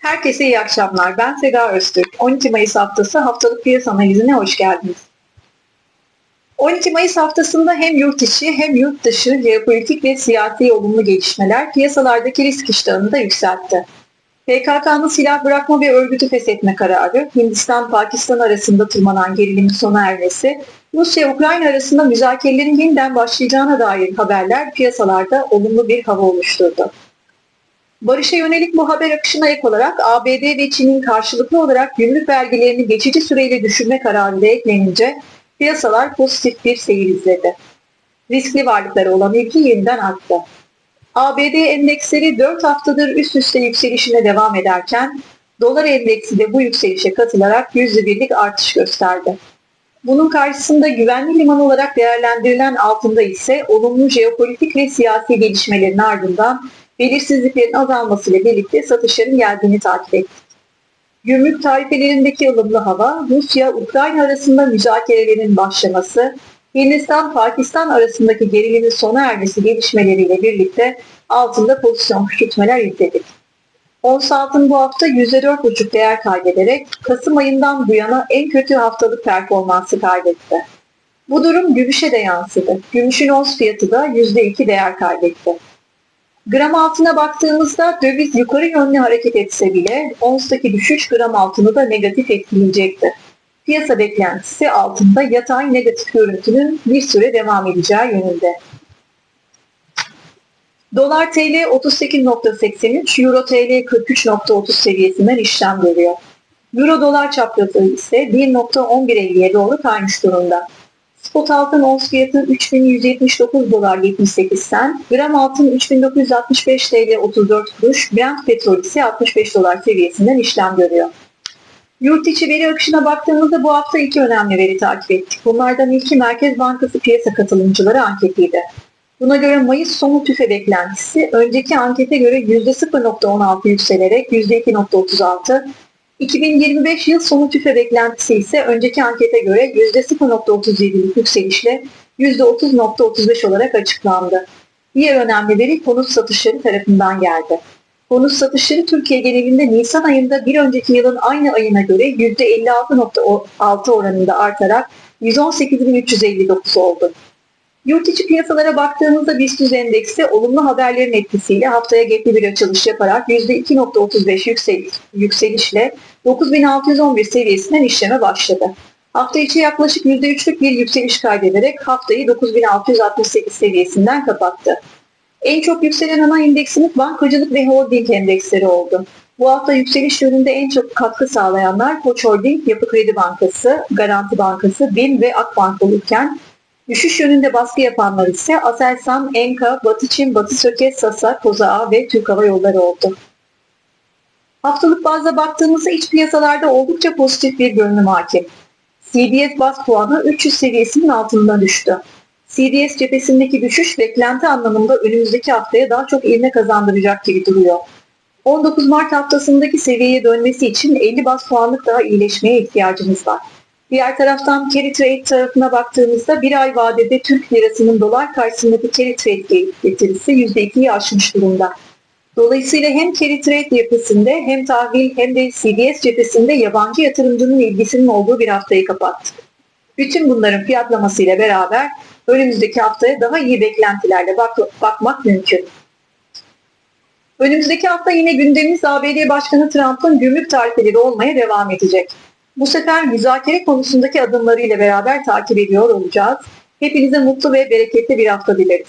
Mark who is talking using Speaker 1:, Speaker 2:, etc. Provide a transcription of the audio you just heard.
Speaker 1: Herkese iyi akşamlar. Ben Seda Öztürk. 12 Mayıs haftası haftalık piyasa analizine hoş geldiniz. 12 Mayıs haftasında hem yurt içi hem yurt dışı jeopolitik ve siyasi olumlu gelişmeler piyasalardaki risk iştahını da yükseltti. PKK'nın silah bırakma ve örgütü feshetme kararı, Hindistan-Pakistan arasında tırmanan gerilimin sona ermesi, Rusya-Ukrayna arasında müzakerelerin yeniden başlayacağına dair haberler piyasalarda olumlu bir hava oluşturdu. Barış'a yönelik bu haber akışına ek olarak ABD ve Çin'in karşılıklı olarak gümrük vergilerini geçici süreyle düşürme kararı da eklenince piyasalar pozitif bir seyir izledi. Riskli varlıklara olan ilgi yeniden arttı. ABD endeksleri 4 haftadır üst üste yükselişine devam ederken dolar endeksi de bu yükselişe katılarak %1'lik artış gösterdi. Bunun karşısında güvenli liman olarak değerlendirilen altında ise olumlu jeopolitik ve siyasi gelişmelerin ardından belirsizliklerin azalmasıyla birlikte satışların geldiğini takip ettik. Gümrük tarifelerindeki ılımlı hava, Rusya-Ukrayna arasında müzakerelerin başlaması, Hindistan-Pakistan arasındaki gerilimin sona ermesi gelişmeleriyle birlikte altında pozisyon küçültmeler izledik. Ons altın bu hafta %4,5 değer kaybederek Kasım ayından bu yana en kötü haftalık performansı kaybetti. Bu durum gümüşe de yansıdı. Gümüşün ons fiyatı da %2 değer kaybetti. Gram altına baktığımızda döviz yukarı yönlü hareket etse bile onstaki düşüş gram altını da negatif etkileyecektir. Piyasa beklentisi altında yatay negatif görüntünün bir süre devam edeceği yönünde. Dolar TL 38.83, Euro TL 43.30 seviyesinden işlem görüyor. Euro dolar çaprazı ise 1.1157 doğru kaymış durumda. Spot altın ons fiyatı 3179 dolar 78 sen, gram altın 3965 TL 34 kuruş, Brent petrol ise 65 dolar seviyesinden işlem görüyor. Yurt içi veri akışına baktığımızda bu hafta iki önemli veri takip ettik. Bunlardan ilki Merkez Bankası piyasa katılımcıları anketiydi. Buna göre Mayıs sonu tüfe beklentisi önceki ankete göre %0.16 yükselerek %2.36, 2025 yıl sonu tüfe beklentisi ise önceki ankete göre %0.37'lik yükselişle %30.35 olarak açıklandı. Diğer önemli veri konut satışları tarafından geldi. Konut satışları Türkiye genelinde Nisan ayında bir önceki yılın aynı ayına göre %56.6 oranında artarak 118.359 oldu. Yurt içi piyasalara baktığımızda BIST endeksi olumlu haberlerin etkisiyle haftaya gepli bir açılış yaparak %2.35 yükseliş, yükselişle 9611 seviyesinden işleme başladı. Hafta içi yaklaşık %3'lük bir yükseliş kaydederek haftayı 9668 seviyesinden kapattı. En çok yükselen ana indeksimiz bankacılık ve holding endeksleri oldu. Bu hafta yükseliş yönünde en çok katkı sağlayanlar Koç Holding, Yapı Kredi Bankası, Garanti Bankası, BİM ve Akbank olurken Düşüş yönünde baskı yapanlar ise Aselsan, Enka, Batı Çin, Batı Söke, Sasa, Kozaa ve Türk Hava Yolları oldu. Haftalık bazda baktığımızda iç piyasalarda oldukça pozitif bir görünüm hakim. CDS baz puanı 300 seviyesinin altında düştü. CDS cephesindeki düşüş beklenti anlamında önümüzdeki haftaya daha çok ilme kazandıracak gibi duruyor. 19 Mart haftasındaki seviyeye dönmesi için 50 baz puanlık daha iyileşmeye ihtiyacımız var. Diğer taraftan carry trade tarafına baktığımızda bir ay vadede Türk lirasının dolar karşısındaki carry trade getirisi %2'yi aşmış durumda. Dolayısıyla hem carry trade yapısında hem tahvil hem de CDS cephesinde yabancı yatırımcının ilgisinin olduğu bir haftayı kapattık. Bütün bunların fiyatlamasıyla beraber önümüzdeki haftaya daha iyi beklentilerle bak bakmak mümkün. Önümüzdeki hafta yine gündemimiz ABD Başkanı Trump'ın gümrük tarifeleri olmaya devam edecek. Bu sefer müzakere konusundaki adımlarıyla beraber takip ediyor olacağız. Hepinize mutlu ve bereketli bir hafta dileriz.